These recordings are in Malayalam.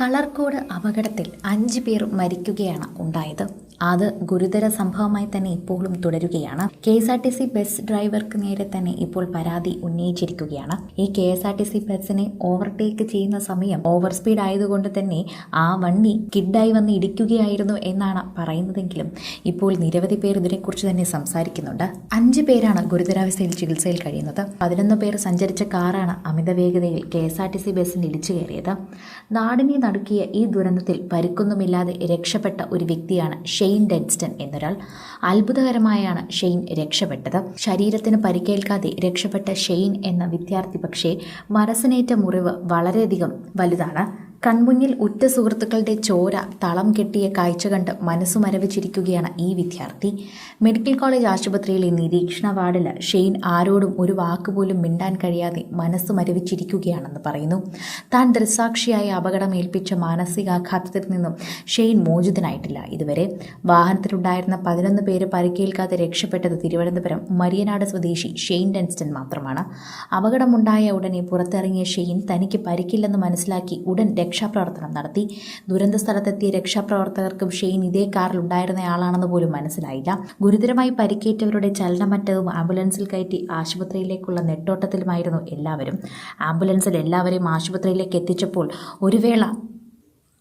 കളർക്കോട് അപകടത്തിൽ അഞ്ച് പേർ മരിക്കുകയാണ് ഉണ്ടായത്. അത് ഗുരുതര സംഭവമായി തന്നെ ഇപ്പോഴും തുടരുകയാണ്. K S R T C bus ഡ്രൈവർക്ക് നേരെ തന്നെ ഇപ്പോൾ പരാതി ഉന്നയിച്ചിരിക്കുകയാണ്. ഈ K S R T C ബസ്സിനെ ഓവർടേക്ക് ചെയ്യുന്ന സമയം ഓവർ സ്പീഡ് ആയതുകൊണ്ട് തന്നെ ആ വണ്ടി കിഡായി വന്ന് ഇടിക്കുകയായിരുന്നു എന്നാണ് പറയുന്നതെങ്കിലും ഇപ്പോൾ നിരവധി പേർ ഇതിനെക്കുറിച്ച് തന്നെ സംസാരിക്കുന്നുണ്ട്. അഞ്ച് പേരാണ് ഗുരുതരാവസ്ഥയിൽ ചികിത്സയിൽ കഴിയുന്നത്. പതിനൊന്ന് പേർ സഞ്ചരിച്ച കാറാണ് അമിത വേഗതയിൽ K S R T C ബസ്സിന് ഇടിച്ചു കയറിയത്. നാടിനെ നടുക്കിയ ഈ ദുരന്തത്തിൽ പരുക്കൊന്നുമില്ലാതെ രക്ഷപ്പെട്ട ഒരു വ്യക്തിയാണ് ഷെയ്ൻ ഡെൻസ്റ്റൺ എന്നൊരാൾ അത്ഭുതകരമായാണ് ഷെയ്ൻ രക്ഷപ്പെട്ടത്. ശരീരത്തിന് പരിക്കേൽക്കാതെ രക്ഷപ്പെട്ട ഷെയ്ൻ എന്ന വിദ്യാർത്ഥി പക്ഷേ മനസ്സിനേറ്റ മുറിവ് വളരെയധികം വലുതാണ്. കൺമുന്നിൽ ഉറ്റ സുഹൃത്തുക്കളുടെ ചോര തളം കെട്ടിയ കാഴ്ച കണ്ട് മനസ്സു മരവിച്ചിരിക്കുകയാണ് ഈ വിദ്യാർത്ഥി. മെഡിക്കൽ കോളേജ് ആശുപത്രിയിലെ നിരീക്ഷണ വാർഡിൽ ഷെയ്ൻ ആരോടും ഒരു വാക്കുപോലും മിണ്ടാൻ കഴിയാതെ മനസ്സു മരവിച്ചിരിക്കുകയാണെന്ന് പറയുന്നു. താൻ ദൃസാക്ഷിയായ അപകടമേൽപ്പിച്ച മാനസികാഘാതത്തിൽ നിന്നും ഷെയ്ൻ മോചിതനായിട്ടില്ല. ഇതുവരെ വാഹനത്തിലുണ്ടായിരുന്ന പതിനൊന്ന് പേര് പരിക്കേൽക്കാതെ രക്ഷപ്പെട്ടത് തിരുവനന്തപുരം മരിയനാട് സ്വദേശി ഷെയ്ൻ ഡെൻസ്റ്റൺ മാത്രമാണ്. അപകടമുണ്ടായ ഉടനെ പുറത്തിറങ്ങിയ ഷെയ്ൻ തനിക്ക് പരിക്കില്ലെന്ന് മനസ്സിലാക്കി ഉടൻ രക്ഷാപ്രവർത്തനം നടത്തി. ദുരന്ത സ്ഥലത്തെത്തിയ രക്ഷാപ്രവർത്തകർക്കും ഷെയ്ൻ ഇതേ കാറിൽ ഉണ്ടായിരുന്നയാളാണെന്ന് പോലും മനസ്സിലായില്ല. ഗുരുതരമായി പരിക്കേറ്റവരുടെ ചലനമറ്റതും ആംബുലൻസിൽ കയറ്റി ആശുപത്രിയിലേക്കുള്ള നെട്ടോട്ടത്തിലുമായിരുന്നു എല്ലാവരും. ആംബുലൻസിൽ എല്ലാവരെയും ആശുപത്രിയിലേക്ക് എത്തിച്ചപ്പോൾ ഒരു വേള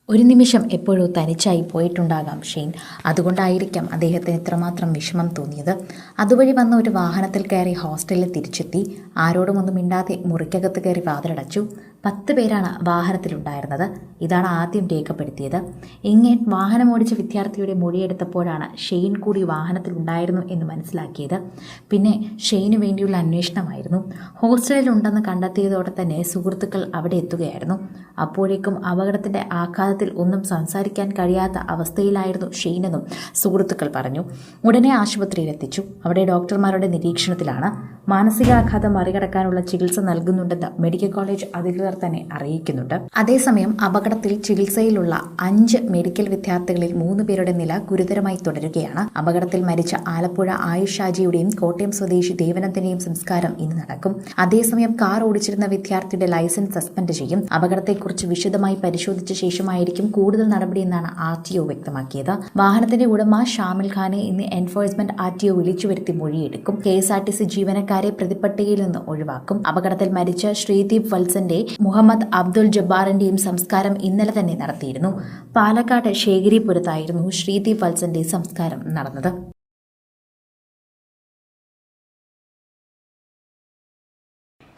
ഒരു നിമിഷം എപ്പോഴോ തനിച്ചായി പോയിട്ടുണ്ടാകാം ഷെയ്ൻ. അതുകൊണ്ടായിരിക്കാം അദ്ദേഹത്തിന് ഇത്രമാത്രം വിഷമം തോന്നിയത്. അതുവഴി വന്ന ഒരു വാഹനത്തിൽ കയറി ഹോസ്റ്റലിൽ തിരിച്ചെത്തി. ആരോടുമൊന്നും മിണ്ടാതെ മുറിക്കകത്ത് കയറി വാതിലടച്ചു. പത്ത് പേരാണ് വാഹനത്തിലുണ്ടായിരുന്നത്. ഇതാണ് ആദ്യം രേഖപ്പെടുത്തിയത്. ഇങ്ങനെ വാഹനമോടിച്ച വിദ്യാർത്ഥിയുടെ മൊഴിയെടുത്തപ്പോഴാണ് ഷെയ്ൻ കൂടി വാഹനത്തിലുണ്ടായിരുന്നു എന്ന് മനസ്സിലാക്കിയത്. പിന്നെ ഷെയ്നു വേണ്ടിയുള്ള അന്വേഷണമായിരുന്നു. ഹോസ്റ്റലിലുണ്ടെന്ന് കണ്ടെത്തിയതോടെ തന്നെ സുഹൃത്തുക്കൾ അവിടെ എത്തുകയായിരുന്നു. അപ്പോഴേക്കും അപകടത്തിന്റെ ആഘാതത്തിൽ ഒന്നും സംസാരിക്കാൻ കഴിയാത്ത അവസ്ഥയിലായിരുന്നു ഷെയ്നെന്നും സുഹൃത്തുക്കൾ പറഞ്ഞു. ഉടനെ ആശുപത്രിയിൽ എത്തിച്ചു. അവിടെ ഡോക്ടർമാരുടെ നിരീക്ഷണത്തിലാണ്. മാനസികാഘാതം മറികടക്കാനുള്ള ചികിത്സ നൽകുന്നുണ്ടെന്ന് മെഡിക്കൽ കോളേജ് അധികൃതർ തന്നെ അറിയിക്കുന്നുണ്ട്. അതേസമയം അപകടത്തിൽ ചികിത്സയിലുള്ള അഞ്ച് മെഡിക്കൽ വിദ്യാർത്ഥികളിൽ മൂന്ന് പേരുടെ നില ഗുരുതരമായി തുടരുകയാണ്. അപകടത്തിൽ മരിച്ച ആലപ്പുഴ ആയുഷ് ഷാജിയുടെയും കോട്ടയം സ്വദേശി ദേവനന്ദന്റെയും സംസ്കാരം ഇന്ന് നടക്കും. അതേസമയം കാർ ഓടിച്ചിരുന്ന വിദ്യാർത്ഥിയുടെ ലൈസൻസ് സസ്പെൻഡ് ചെയ്യും. അപകടത്തെക്കുറിച്ച് വിശദമായി പരിശോധിച്ച ശേഷമായിരിക്കും കൂടുതൽ നടപടിയെന്നാണ് ആർ ടി ഒ വ്യക്തമാക്കിയത്. വാഹനത്തിന്റെ ഉടമ ഷാമിൽ ഖാനെ ഇന്ന് എൻഫോഴ്സ്മെന്റ് ആർ ടി ഒ വിളിച്ചു വരുത്തി മൊഴിയെടുക്കും. K S R T C ജീവനക്കാരെ പ്രതിപട്ടികയിൽ നിന്ന് ഒഴിവാക്കും. അപകടത്തിൽ മരിച്ച ശ്രീദീപ് വത്സന്റെ മുഹമ്മദ് അബ്ദുൽ ജബ്ബാറിന്റെയും സംസ്കാരം ഇന്നലെ തന്നെ നടത്തിയിരുന്നു. പാലക്കാട് ശേഖരിപുരത്തായിരുന്നു ശ്രീദീപ് വത്സന്റെ സംസ്കാരം നടന്നത്.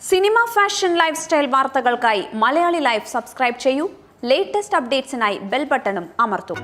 സിനിമ ഫാഷൻ ലൈഫ് സ്റ്റൈൽ വാർത്തകൾക്കായി മലയാളി ലൈഫ് സബ്സ്ക്രൈബ് ചെയ്യൂ. ലേറ്റസ്റ്റ് അപ്ഡേറ്റ്സിനായി ബെൽ ബട്ടണും അമർത്തും.